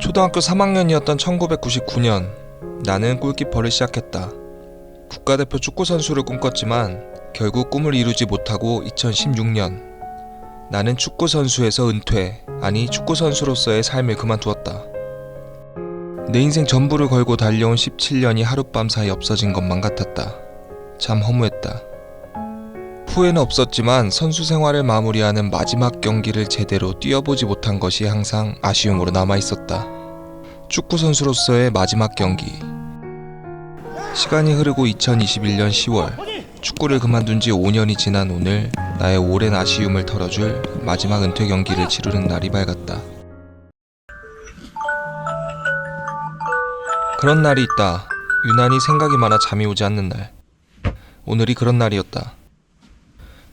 초등학교 3학년이었던 1999년 나는 골키퍼를 시작했다. 국가대표 축구 선수를 꿈꿨지만 결국 꿈을 이루지 못하고 2016년 나는 축구 선수에서 은퇴, 아니 축구 선수로서의 삶을 그만두었다. 내 인생 전부를 걸고 달려온 17년이 하룻밤 사이 없어진 것만 같았다. 참 허무했다. 후회는 없었지만 선수 생활을 마무리하는 마지막 경기를 제대로 뛰어보지 못한 것이 항상 아쉬움으로 남아 있었다. 축구 선수로서의 마지막 경기. 시간이 흐르고 2021년 10월 축구를 그만둔 지 5년이 지난 오늘 나의 오랜 아쉬움을 털어줄 마지막 은퇴 경기를 치르는 날이 밝았다. 그런 날이 있다. 유난히 생각이 많아 잠이 오지 않는 날. 오늘이 그런 날이었다.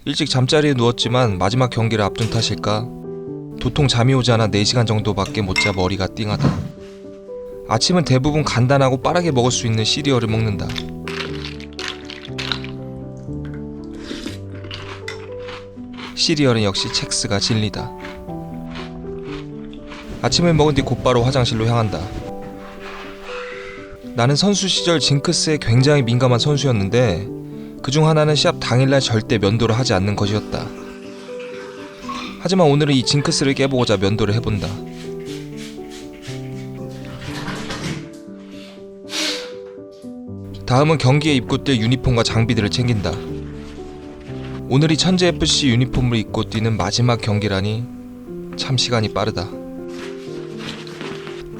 일찍 잠자리에 누웠지만 마지막 경기를 앞둔 탓일까? 도통 잠이 오지 않아 4시간 정도밖에 못 자 머리가 띵하다. 아침은 대부분 간단하고 빠르게 먹을 수 있는 시리얼을 먹는다. 시리얼은 역시 첵스가 진리다. 아침을 먹은 뒤 곧바로 화장실로 향한다. 나는 선수 시절 징크스에 굉장히 민감한 선수였는데 그중 하나는 시합 당일날 절대 면도를 하지 않는 것이었다. 하지만 오늘은 이 징크스를 깨보고자 면도를 해본다. 다음은 경기에 입고 뛸 유니폼과 장비들을 챙긴다. 오늘이 천재 FC 유니폼을 입고 뛰는 마지막 경기라니 참 시간이 빠르다.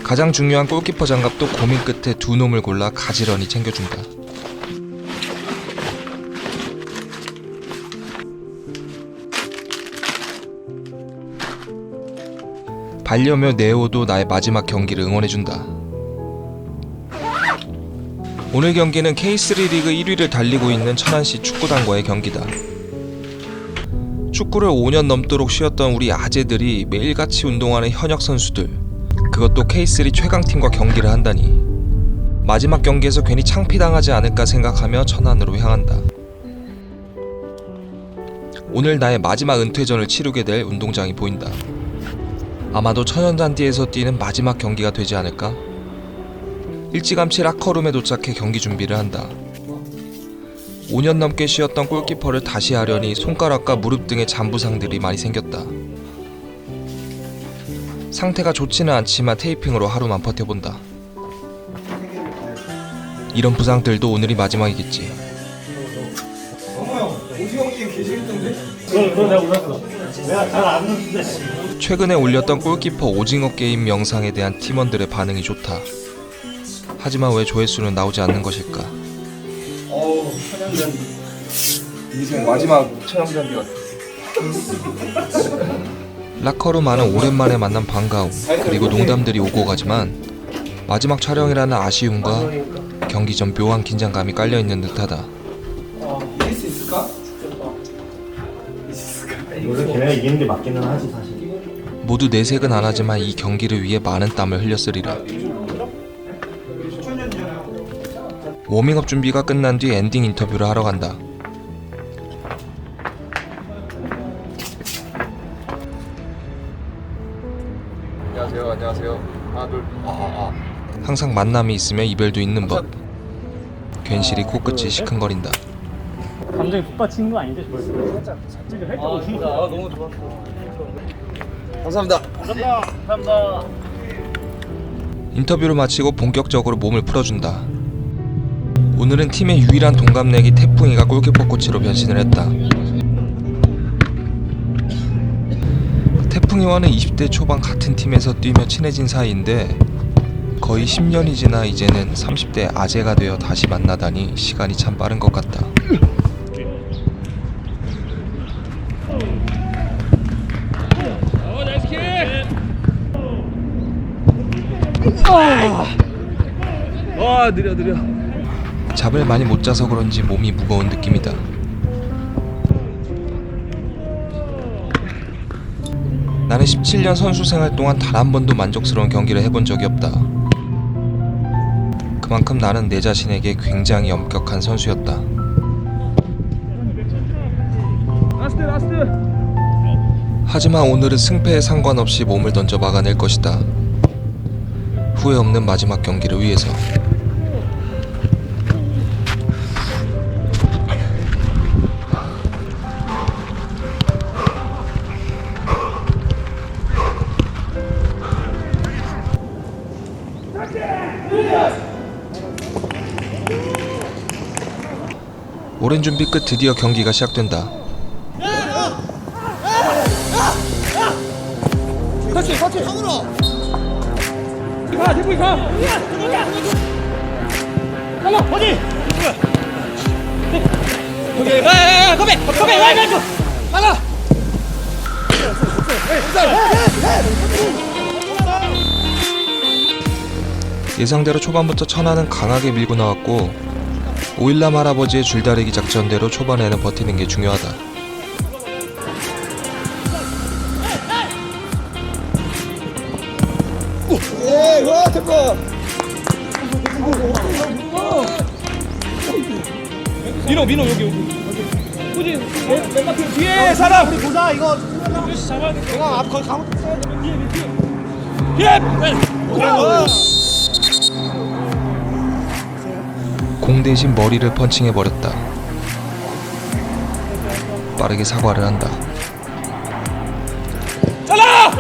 가장 중요한 골키퍼 장갑도 고민 끝에 두 놈을 골라 가지런히 챙겨준다. 반려묘 네오도 나의 마지막 경기를 응원해준다. 오늘 경기는 K3 리그 1위를 달리고 있는 천안시 축구단과의 경기다. 축구를 5년 넘도록 쉬었던 우리 아재들이 매일같이 운동하는 현역 선수들, 그것도 K3 최강팀과 경기를 한다니. 마지막 경기에서 괜히 창피당하지 않을까 생각하며 천안으로 향한다. 오늘 나의 마지막 은퇴전을 치르게 될 운동장이 보인다. 아마도 천연잔디에서 뛰는 마지막 경기가 되지 않을까? 일찌감치 라커룸에 도착해 경기 준비를 한다. 5년 넘게 쉬었던 골키퍼를 다시 하려니 손가락과 무릎 등의 잔부상들이 많이 생겼다. 상태가 좋지는 않지만 테이핑으로 하루만 버텨본다. 이런 부상들도 오늘이 마지막이겠지. 그건 그건 내가 몰랐어. 내가 잘 아는데. 최근에 올렸던 골키퍼 오징어 게임 영상에 대한 팀원들의 반응이 좋다. 하지만 왜 조회수는 나오지 않는 것일까? 어우 천연잔디 인생 마지막 라커룸 안은 오랜만에 만난 반가움 그리고 농담들이 오고 가지만 마지막 촬영이라는 아쉬움과 경기 전 묘한 긴장감이 깔려 있는 듯하다. 원래 걔네가 이기는 게 맞기는 하지 사실. 모두 내색은 안 하지만 이 경기를 위해 많은 땀을 흘렸으리라. 워밍업 준비가 끝난 뒤 엔딩 인터뷰를 하러 간다. 안녕하세요 안녕하세요 하나 둘 아아 항상 만남이 있으면 이별도 있는 법. 괜시리 코끝이 시큰거린다. 감정이 북받치는 거 아닌데 벌써? 살짝 살짝 오신 거. 아 너무 좋았어. 감사합니다 감사합니다. 감사합니다. 인터뷰를 마치고 본격적으로 몸을 풀어준다. 오늘은 팀의 유일한 동갑내기 태풍이가 골키퍼 코치로 변신을 했다. 태풍이와는 20대 초반 같은 팀에서 뛰며 친해진 사이인데 거의 10년이 지나 이제는 30대 아재가 되어 다시 만나다니 시간이 참 빠른 것 같다. 와 느려 느려. 잠을 많이 못 자서 그런지 몸이 무거운 느낌이다. 나는 17년 선수 생활 동안 단 한 번도 만족스러운 경기를 해본 적이 없다. 그만큼 나는 내 자신에게 굉장히 엄격한 선수였다. 라스트 라스트. 하지만 오늘은 승패에 상관없이 몸을 던져 막아낼 것이다. 후회 없는 마지막 경기를 위해서 오랜 준비 끝 드디어 경기가 시작된다. 가 대구 가 가마 어디 오케이 야야야 컴백 컴백 와 이거 나가 예상대로 초반부터 천하는 강하게 밀고 나왔고 오일남 할아버지의 줄다리기 작전대로 초반에는 버티는 게 중요하 잡아야 돼 내가 앞 거기 가면 뒤에 뒤에 뒤에 공 대신 머리를 펀칭해 버렸다. 빠르게 사과를 한다. 잘라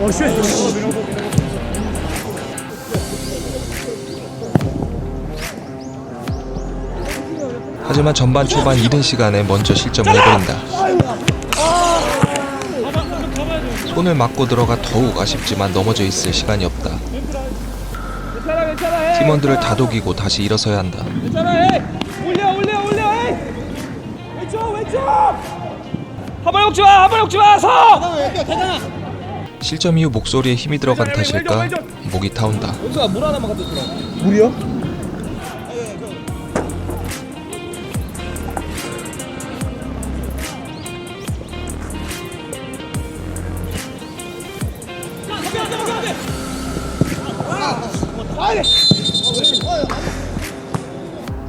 어쉣 하지만 전반 초반 이른 시간에 먼저 실점을 해버린다. 손을 맞고 들어가 더욱 아쉽지만 넘어져 있을 시간이 없다. 팀원들을 다독이고 다시 일어서야 한다. 올려 올려 올려 해 왼쪽 왼쪽 한번 욕지 마 한번 욕지 마서 실점 이후 목소리에 힘이 들어간 탓일까 목이 타온다. 여기서 물 하나만 갖다 주라 물이요?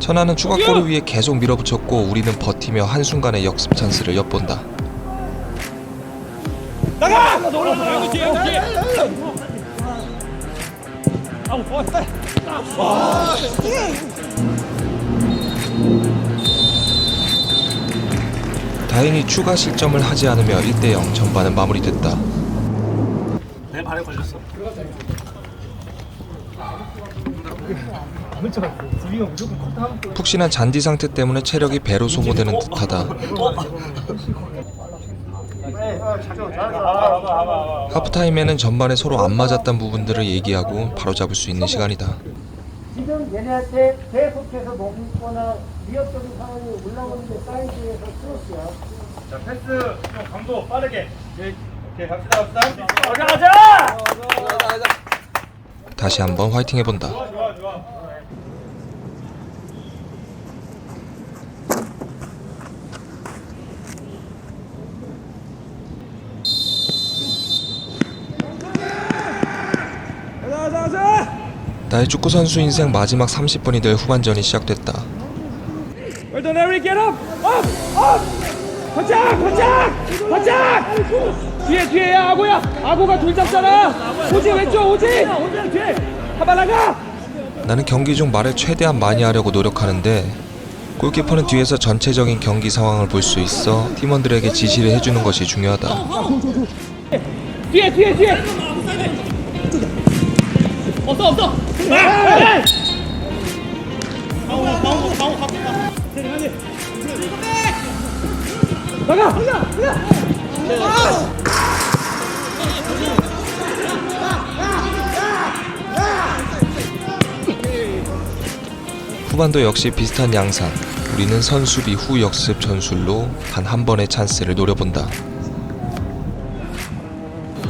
천하는 추가골을 위해 계속 밀어붙였고 우리는 버티며 한순간에 역습 찬스를 엿본다. 나가 다행히 추가 실점을 하지 않으며 1대0 전반은 마무리됐다. 내 발에 걸렸어 두비가 무조건 컷 하면 푹신한 잔디 상태 때문에 체력이 배로 소모되는 듯하다. 하프타임에는 전반에 서로 안 맞았던 부분들을 얘기하고 바로잡을 수 있는 시간이다. 지금 얘네한테 계속해서 먹거나 위협적인 상황이 올라오는 데 사이즈에서 크로스야. 자 패스 좀 강도 빠르게 오케이 오케이 갑시다 갑시다 가자 가자 다시 한번 화이팅 해본다. 나의 축구 선수 인생 마지막 30분이 될 후반전이 시작됐다. 바짝, 바짝, 바짝. 뒤에, 뒤에, 야, 아고야. 아고가 둘 잡잖아. 오지 왼쪽, 오지. 한발 나가. 나는 경기 중 말을 최대한 많이 하려고 노력하는데 골키퍼는 뒤에서 전체적인 경기 상황을 볼 수 있어 팀원들에게 지시를 해주는 것이 중요하다. 뒤에, 뒤에, 뒤에. 없어, 없어. 아, 나가. 후반도 역시 비슷한 양상. 우리는 선수비 후 역습 전술로 단 한 번의 찬스를 노려본다.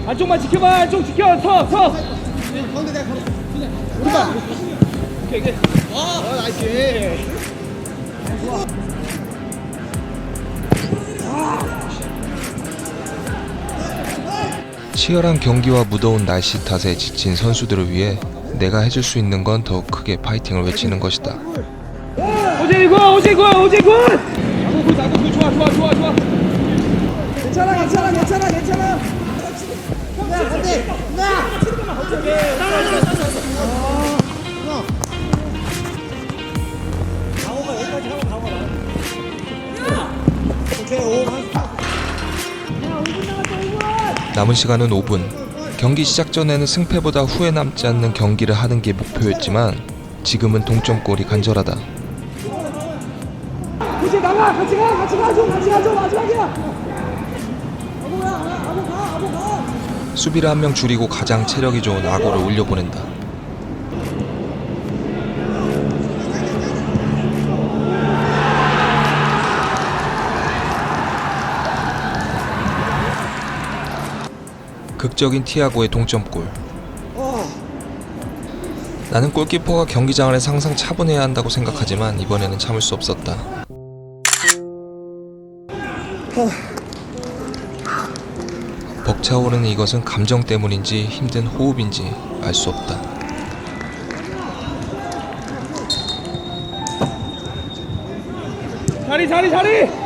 안쪽만 지켜봐, 안쪽 지켜, 서, 서. 치열한 경기와 무더운 날씨 탓에 지친 선수들을 위해 내가 해줄 수 있는 건더 크게 파이팅을 외치는 것이다. 오지 굿, 오지 굿, 오지 굿. 아고 굿, 아고 굿, 좋아, 좋아, 좋아, 좋아. 괜찮아, 괜찮아, 괜찮아, 괜찮아. 나, 안돼, 나. 남은 시간은 5분. 경기 시작 전에는 승패보다 후회 남지 않는 경기를 하는 게 목표였지만 지금은 동점골이 간절하다. 호지 나가! 같이 가! 같이 가줘! 같이 가줘! 마지막이야! 수비를 한 명 줄이고 가장 체력이 좋은 아고를 올려보낸다. 극적인 티아고의 동점골. 나는 골키퍼가 경기장 안에서 항상 차분해야 한다고 생각하지만 이번에는 참을 수 없었다. 벅차오르는 이것은 감정 때문인지 힘든 호흡인지 알 수 없다. 자리 자리 자리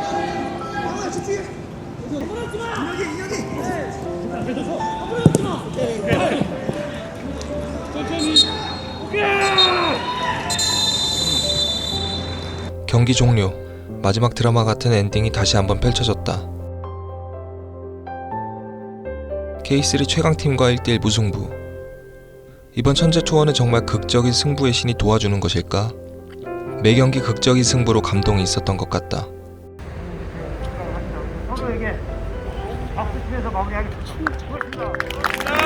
경기 종료. 마지막 드라마 같은 엔딩이 다시 한번 펼쳐졌다. K3 최강팀과 1대1 무승부. 이번 천재 투어는 정말 극적인 승부의 신이 도와주는 것일까? 매 경기 극적인 승부로 감동이 있었던 것 같다. 서로에게 박수 치면서 마무리하겠습니다. 고맙습니다.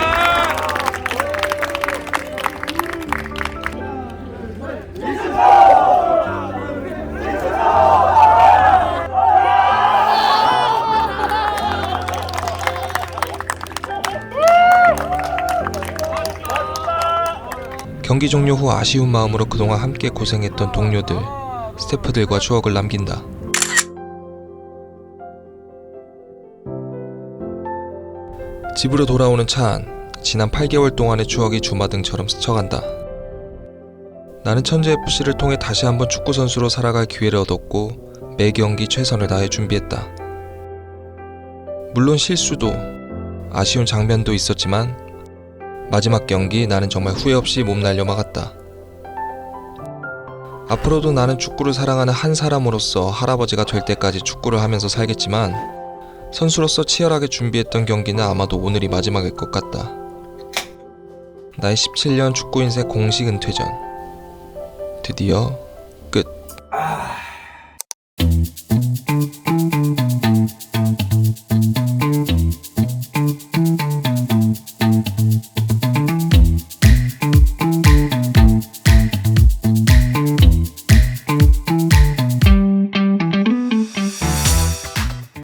경기 종료 후 아쉬운 마음으로 그동안 함께 고생했던 동료들, 스태프들과 추억을 남긴다. 집으로 돌아오는 차 안, 지난 8개월 동안의 추억이 주마등처럼 스쳐간다. 나는 천재FC를 통해 다시 한번 축구 선수로 살아갈 기회를 얻었고 매 경기 최선을 다해 준비했다. 물론 실수도 아쉬운 장면도 있었지만 마지막 경기 나는 정말 후회 없이 몸 날려 막았다. 앞으로도 나는 축구를 사랑하는 한 사람으로서 할아버지가 될 때까지 축구를 하면서 살겠지만 선수로서 치열하게 준비했던 경기는 아마도 오늘이 마지막일 것 같다. 나의 17년 축구 인생 공식 은퇴전. 드디어